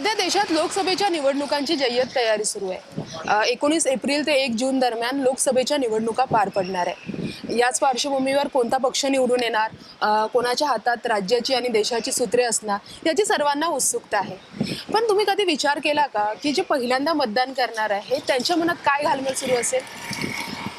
सध्या देशात लोकसभेच्या निवडणुकांची जय्यत तयारी सुरू आहे. एकोणीस एप्रिल ते एक जून दरम्यान लोकसभेच्या निवडणुका पार पडणार आहे. याच पार्श्वभूमीवर कोणता पक्ष निवडून येणार कोणाच्या हातात राज्याची आणि देशाची सूत्रे असणार याची सर्वांना उत्सुकता आहे. पण तुम्ही कधी विचार केला का की जे पहिल्यांदा मतदान करणार आहे त्यांच्या मनात काय घालमेल सुरू असेल?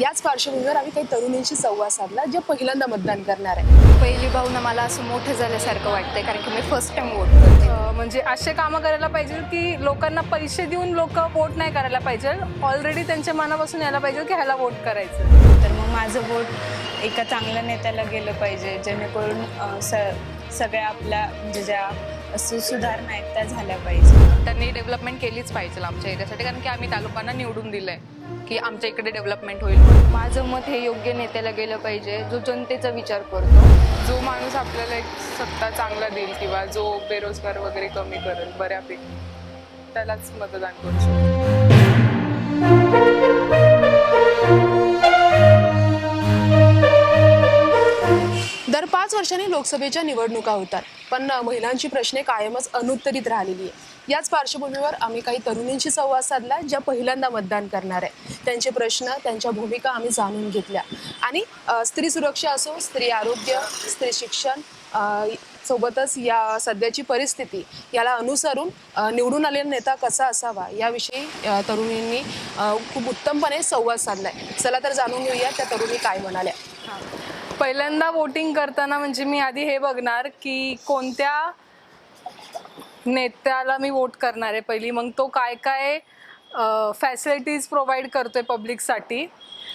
याच पार्श्वभूमीवर आम्ही काही तरुणींशी संवाद साधला जे पहिल्यांदा मतदान करणार आहे. पहिली भावना मला असं मोठं झाल्यासारखं वाटतंय कारण की मी फर्स्ट टाइम वोट करतो. म्हणजे असे कामं करायला पाहिजे की लोकांना पैसे देऊन लोक वोट नाही करायला पाहिजे. ऑलरेडी त्यांच्या मनापासून यायला पाहिजे की ह्याला वोट करायचं. तर मग माझं वोट एका चांगल्या नेत्याला गेलं पाहिजे जेणेकरून स सगळ्या आपल्या म्हणजे ज्या सुधारणा आहेत त्या झाल्या पाहिजे. त्यांनी डेव्हलपमेंट केलीच पाहिजे आमच्या एरियासाठी कारण की आम्ही त्या लोकांना निवडून दिलंय की आमच्या इकडे डेव्हलपमेंट होईल. माझं मत हे योग्य नेत्याला गेलं पाहिजे जो जनतेचा विचार करतो. जो माणूस आपल्याला एक सत्ता चांगला देईल किंवा जो बेरोजगार वगैरे कमी करेल बऱ्यापैकी त्यालाच मतदान करू शकतो. दर पाच वर्षांनी लोकसभेच्या निवडणुका होतात. पण महिलांची प्रश्ने कायमच अनुत्तरित राहिलेली आहे याच पार्श्वभूमीवर आम्ही काही तरुणींशी संवाद साधला ज्या पहिल्यांदा मतदान करणार आहे त्यांचे प्रश्न त्यांच्या भूमिका आम्ही जाणून घेतल्या. आणि स्त्री सुरक्षा असो स्त्री आरोग्य स्त्री शिक्षण सोबतच या सध्याची परिस्थिती याला अनुसरून निवडून आलेला नेता कसा असावा याविषयी तरुणींनी खूप उत्तमपणे संवाद साधलाय. चला तर जाणून घेऊया त्या तरुणी काय म्हणाल्या. पहिल्यांदा वोटिंग करताना म्हणजे मी आधी हे बघणार की कोणत्या नेत्याला मी वोट करणार आहे पहिली. मग तो काय काय फॅसिलिटीज प्रोव्हाइड करतो आहे पब्लिकसाठी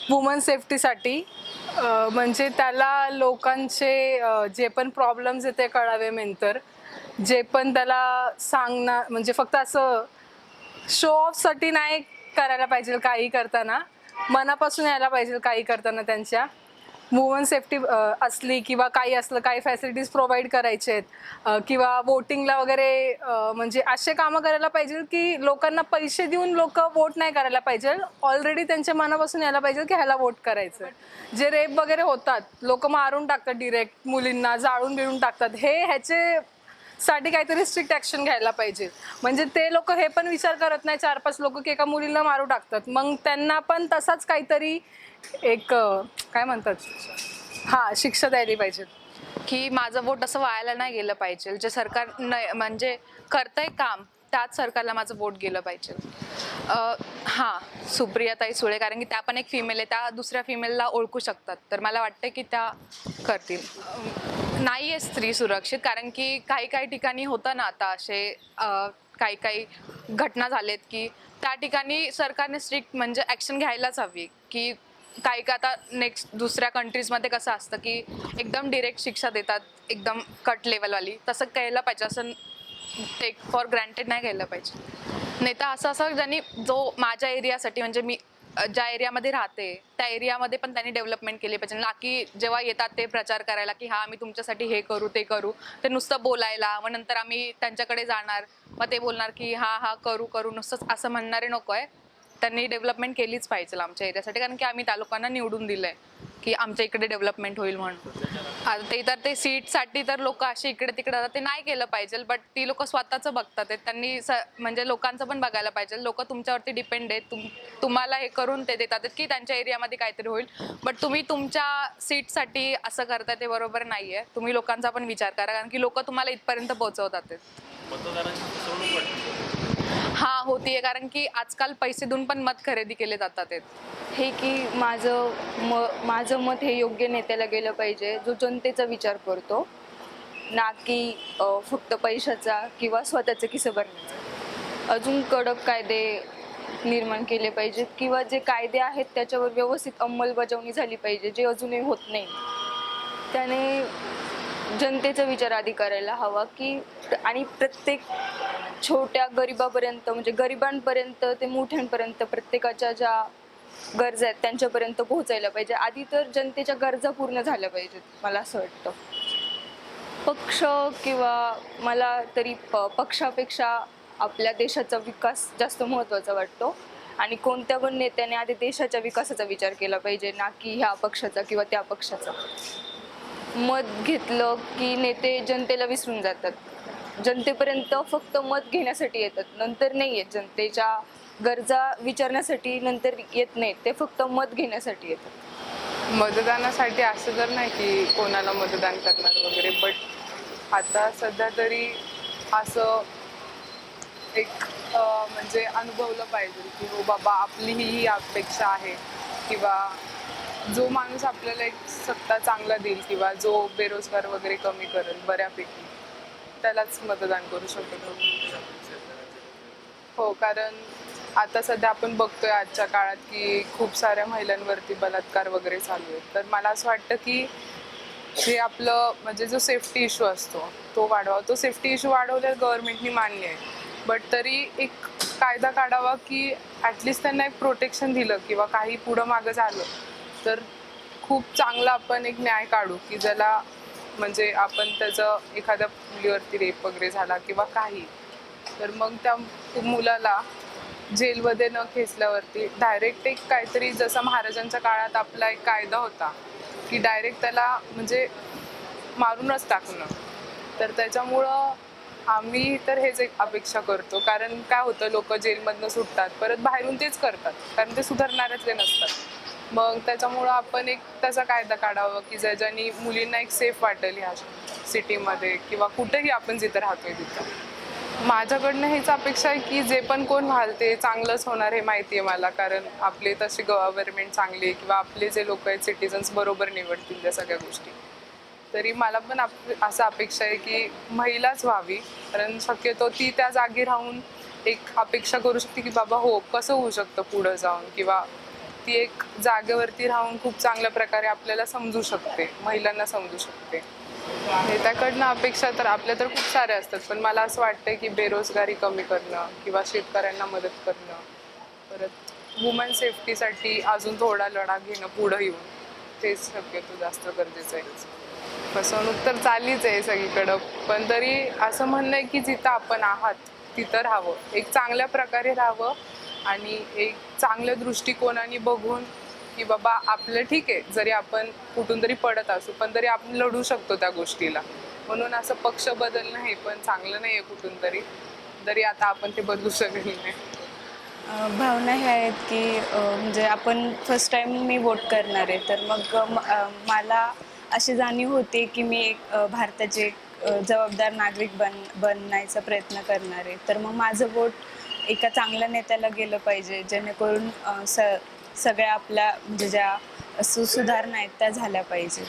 वुमन सेफ्टीसाठी म्हणजे त्याला लोकांचे जे पण प्रॉब्लेम्स आहेत ते कळावे मेंतर जे पण त्याला सांगणार म्हणजे फक्त असं शो ऑफसाठी नाही करायला पाहिजे काही करताना. मनापासून यायला पाहिजे काही करताना त्यांच्या. वुमन सेफ्टी असली किंवा काही असलं काही फॅसिलिटीज प्रोव्हाइड करायचे आहेत किंवा वोटिंगला वगैरे म्हणजे असे कामं करायला पाहिजे की लोकांना पैसे देऊन लोक वोट नाही करायला पाहिजे. ऑलरेडी त्यांच्या मनापासून यायला पाहिजे की ह्याला वोट करायचं जे रेप वगैरे होतात लोक मारून टाकतात डिरेक्ट मुलींना जाळून बिळून टाकतात. हे ह्याचे साठी काहीतरी स्ट्रिक्ट ॲक्शन घ्यायला पाहिजे. म्हणजे ते लोक हे पण विचार करत नाही चार पाच लोक की एका मुलीला मारू टाकतात. मग त्यांना पण तसाच काहीतरी एक काय म्हणतात? हा शिक्षा द्यायला पाहिजे. की माझं वोट असं वायाला नाही गेलं पाहिजे. जे सरकार न- म्हणजे करतंय काम त्याच सरकारला माझं वोट गेलं पाहिजे. हां सुप्रियाताई सुळे कारण की त्या पण एक फिमेल आहे. त्या दुसऱ्या फिमेलला ओळखू शकतात. तर मला वाटतं की त्या करतील. नाही आहे स्त्री सुरक्षित कारण की काही काही ठिकाणी होतं ना आता असे काही काही घटना झालेत की त्या ठिकाणी सरकारने स्ट्रिक्ट म्हणजे ॲक्शन घ्यायलाच हवी. की काही का आता नेक्स्ट दुसऱ्या कंट्रीजमध्ये कसं असतं की एकदम डिरेक्ट शिक्षा देतात एकदम कट लेवलवाली तसं केलं पाहिजे. असं टेक फॉर ग्रँटेड नाही घ्यायला पाहिजे. नेता असं असं ज्यांनी जो माझ्या एरियासाठी म्हणजे मी ज्या एरियामध्ये राहते त्या एरियामध्ये पण त्यांनी डेव्हलपमेंट केली पाहिजे. ना की जेव्हा येतात ते प्रचार करायला की हा आम्ही तुमच्यासाठी हे करू ते करू. ते नुसतं बोलायला मग नंतर आम्ही त्यांच्याकडे जाणार. मग ते बोलणार की हा हा करू करू. नुसतंच असं म्हणणारे नको आहे. त्यांनी डेव्हलपमेंट केलीच पाहिजे आमच्या एरियासाठी. कारण की आम्ही त्या लोकांना निवडून दिलंय. की आमच्या इकडे डेव्हलपमेंट होईल म्हणून. आता ते तर ते सीटसाठी तर लोक असे इकडे तिकडे आता ते नाही केलं पाहिजे बट ती लोक स्वतःचं बघतात आहेत. त्यांनी स म्हणजे लोकांचं पण बघायला पाहिजे. लोक तुमच्यावरती डिपेंड आहेत. तुम तुम्हाला हे करून ते देतात की त्यांच्या एरियामध्ये काहीतरी होईल. बट तुम्ही तुमच्या सीटसाठी असं करता ते बरोबर नाही आहे तुम्ही लोकांचा पण विचार करा कारण की लोक तुम्हाला इथपर्यंत पोहोचवतात होतीये कारण की आजकाल पैसे देऊन पण मत खरेदी केले जातात आहेत. हे की माझं म माझं मत हे योग्य नेत्याला गेलं पाहिजे जो जनतेचा विचार करतो ना की अ, फक्त पैशाचा किंवा स्वतःचं किसं भरण्याचा अजून कडक कायदे निर्माण केले पाहिजेत किंवा जे कायदे आहेत त्याच्यावर व्यवस्थित अंमलबजावणी झाली पाहिजे जे अजूनही होत नाही त्याने जनतेचा विचार आधी करायला हवा की आणि प्रत्येक छोट्या गरिबापर्यंत म्हणजे गरिबांपर्यंत ते मोठ्यांपर्यंत प्रत्येकाच्या ज्या गरजा आहेत त्यांच्यापर्यंत पोहोचायला पाहिजे. आधी तर जनतेच्या गरजा पूर्ण झाल्या पाहिजेत मला असं वाटतं. पक्ष किंवा मला तरी प पक्षापेक्षा आपल्या देशाचा विकास जास्त महत्त्वाचा वाटतो. आणि कोणत्या पण नेत्याने आधी देशाच्या विकासाचा विचार केला पाहिजे ना की ह्या पक्षाचा किंवा त्या पक्षाचा. मत घेतलं की नेते जनतेला विसरून जातात. जनतेपर्यंत फक्त मत घेण्यासाठी येतात. नंतर नाही येत. जनतेच्या गरजा विचारण्यासाठी नंतर येत नाहीत. ते फक्त मत घेण्यासाठी येतात. मतदानासाठी असं तर नाही की कोणाला मतदान करणार वगैरे बट आता सध्या तरी असं एक म्हणजे अनुभवलं पाहिजे की हो बाबा आपली ही अपेक्षा आहे किंवा जो माणूस आपल्याला एक सत्ता चांगला देईल किंवा जो बेरोजगार वगैरे कमी करेल बऱ्यापैकी त्यालाच मतदान करू शकतो. हो कारण आता सध्या आपण बघतोय आजच्या काळात की खूप साऱ्या महिलांवरती बलात्कार वगैरे चालू आहेत. तर मला असं वाटतं की जे आपलं म्हणजे जो सेफ्टी इश्यू असतो तो वाढवा. तो सेफ्टी इश्यू वाढवल्यास गव्हर्नमेंटनी मान्य आहे. बट तरी एक कायदा काढावा की ॲटलिस्ट त्यांना एक प्रोटेक्शन दिलं किंवा काही पुढं मागं झालं. तर खूप चांगला आपण एक न्याय काढू की ज्याला म्हणजे आपण त्याचं एखाद्या मुलीवरती रेप वगैरे झाला किंवा काही तर मग त्या मुलाला जेलमध्ये न खेचल्यावरती डायरेक्ट एक काहीतरी जसं महाराजांच्या काळात आपला एक कायदा होता की डायरेक्ट त्याला म्हणजे मारूनच टाकणं. तर त्याच्यामुळं आम्ही तर हेच एक अपेक्षा करतो. कारण काय होतं लोक जेलमधनं सुटतात परत बाहेरून तेच करतात. कारण ते सुधारणाऱ्यातले नसतात. मग त्याच्यामुळं आपण एक त्याचा कायदा काढावा की ज्याच्यानी मुलींना एक सेफ वाटेल ह्या सिटीमध्ये किंवा कुठेही आपण जिथं राहतोय तिथं. माझ्याकडनं हेच अपेक्षा आहे की जे पण कोण व्हालते चांगलंच होणार हे माहिती आहे मला. कारण आपले तसे गव्हर्नमेंट चांगले किंवा आपले जे लोक आहेत सिटीजन्स बरोबर निवडतील त्या सगळ्या गोष्टी. तरी मला पण आप असं अपेक्षा आहे की महिलाच व्हावी. कारण शक्यतो ती त्या जागी राहून एक अपेक्षा करू शकते की बाबा हो कसं होऊ शकतं पुढं जाऊन? किंवा ती एक जागेवरती राहून खूप चांगल्या प्रकारे आपल्याला समजू शकते महिलांना समजू शकते. नेत्याकडनं अपेक्षा तर आपल्या तर खूप साऱ्या असतात पण मला असं वाटतं की बेरोजगारी कमी करणं किंवा शेतकऱ्यांना मदत करणं परत वुमन सेफ्टीसाठी अजून थोडा लढा घेणं पुढं येऊन तेच शक्यतो जास्त गरजेचं आहे. फसवणूक तर चालीच आहे सगळीकडं पण तरी असं म्हणणं आहे की जिथं आपण आहात तिथं राहावं. एक चांगल्या प्रकारे राहावं आणि एक चांगल्या दृष्टिकोनाने बघून की बाबा आपलं ठीक आहे जरी आपण कुठून तरी पडत असू पण तरी आपण लढू शकतो त्या गोष्टीला. म्हणून असं पक्ष बदलणं हे पण चांगलं नाही आहे कुठून तरी तरी आता आपण ते बदलू शकले नाही. भावना ह्या आहेत की म्हणजे आपण फर्स्ट टाइम मी वोट करणार आहे तर मग म- मला अशी जाणीव होते की मी एक भारताचे एक जबाबदार नागरिक बन बनण्याचा प्रयत्न करणार आहे. तर मग माझं वोट एका चांगल्या नेत्याला गेलं पाहिजे जेणेकरून स सगळ्या आपल्या म्हणजे ज्या सुसुधारणा आहेत त्या झाल्या पाहिजे.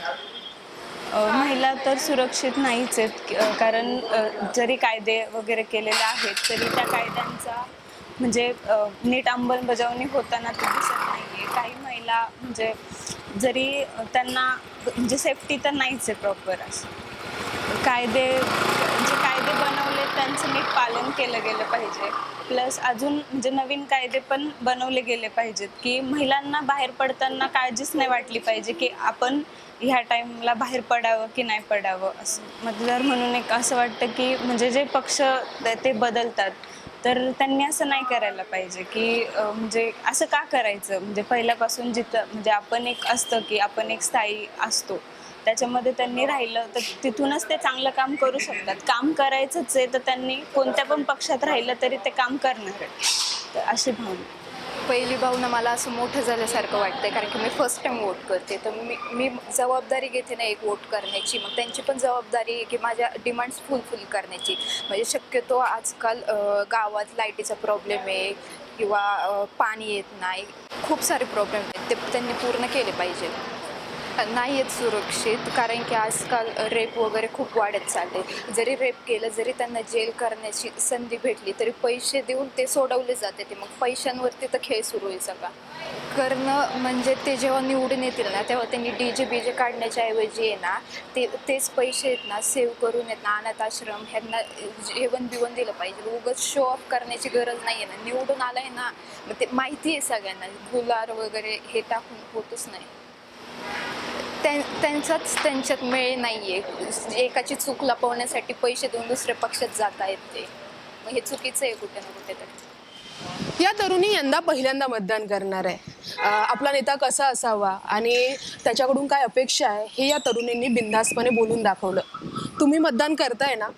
महिला तर सुरक्षित नाहीच आहेत कारण जरी कायदे वगैरे केलेले आहेत तरी त्या कायद्यांचा म्हणजे नीट अंमलबजावणी होताना ते दिसत नाही आहे काही महिला म्हणजे जरी त्यांना म्हणजे सेफ्टी तर नाहीच आहे प्रॉपर असं. कायदे कायदे बनवले त्यांचं नीट पालन केलं गेलं पाहिजे. प्लस अजून म्हणजे नवीन कायदे पण बनवले गेले पाहिजेत की महिलांना बाहेर पडताना काळजीच नाही वाटली पाहिजे की आपण ह्या टाईमला बाहेर पडावं की नाही पडावं असं. मतदार म्हणून एक असं वाटतं की म्हणजे जे पक्ष ते बदलतात. तर त्यांनी असं नाही करायला पाहिजे की म्हणजे असं का करायचं? म्हणजे पहिल्यापासून जिथं म्हणजे आपण एक असतं की आपण एक स्थायी असतो. त्याच्यामध्ये त्यांनी राहिलं तर तिथूनच ते चांगलं काम करू शकतात. काम करायचंच आहे तर त्यांनी कोणत्या पण पक्षात राहिलं तरी ते काम करणार आहे. तर अशी भावना. पहिली भावना मला असं मोठं झाल्यासारखं वाटतंय कारण की मी फर्स्ट टाइम वोट करते. तर मी मी जबाबदारी घेते ना एक वोट करण्याची. मग त्यांची पण जबाबदारी आहे की माझ्या डिमांड्स फुलफिल करण्याची. म्हणजे शक्यतो आजकाल गावात लाईटीचा प्रॉब्लेम आहे किंवा पाणी येत नाही. खूप सारे प्रॉब्लेम आहेत. ते त्यांनी पूर्ण केले पाहिजे. नाही आहेत सुरक्षित कारण की आजकाल रेप वगैरे खूप वाढत चालले. जरी रेप केलं जरी त्यांना जेल करण्याची संधी भेटली तरी पैसे देऊन ते सोडवले जाते ते. मग पैशांवरती तर खेळ सुरू आहे सगळा. करणं म्हणजे ते जेव्हा निवडून येतील ना तेव्हा त्यांनी डी जे बी जे काढण्याच्या ऐवजी आहे ना ते तेच पैसे आहेत ना सेव्ह करून आहेत ना अनाथ आश्रम ह्यांना जेवण बिवण दिलं पाहिजे. उगाच शो ऑफ करण्याची गरज नाही आहे ना. निवडून आलं आहे ना मग ते माहिती आहे सगळ्यांना. गुलार वगैरे हे टाकून होतच नाही. त्यां त्यांचाच त्यांच्यात मेळ नाही आहे एकाची चूक लपवण्यासाठी पैसे देऊन दुसऱ्या पक्षात जात आहेत ते मग हे चुकीचं आहे कुठे ना कुठेतरी. या तरुणी यंदा पहिल्यांदा मतदान करणार आहे. आपला नेता कसा असावा आणि त्याच्याकडून काय अपेक्षा आहे हे या तरुणींनी बिनधास्तपणे बोलून दाखवलं. तुम्ही मतदान करताय ना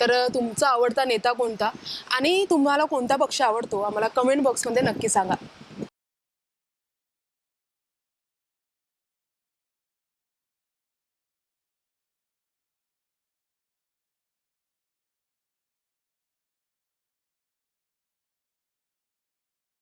तर तुमचा आवडता नेता कोणता? आणि तुम्हाला कोणता पक्ष आवडतो? आम्हाला कमेंट बॉक्समध्ये नक्की सांगा.